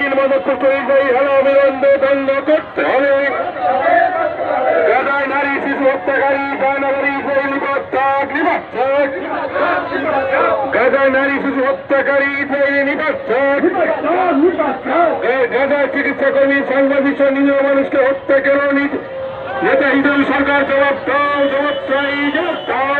মাদক পুষ্পরিবাহী হেলা বিলম্ব বন্ধ করতে হবে। নারী শিশু হত্যাকারী গাজায় নারী শিশু হত্যাকারী গাজায় চিকিৎসা কর্মী সাংবাদিক নিরীহ মানুষকে হত্যা কেন নেতা হিসেবে সরকার জবাব দাও জবাব চাই জবাব দাও।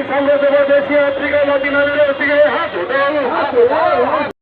মার্কিন সাম্রাজ্যবাদ দেশীয় আফ্রিকা লাতিন আমেরিকা থেকে হাত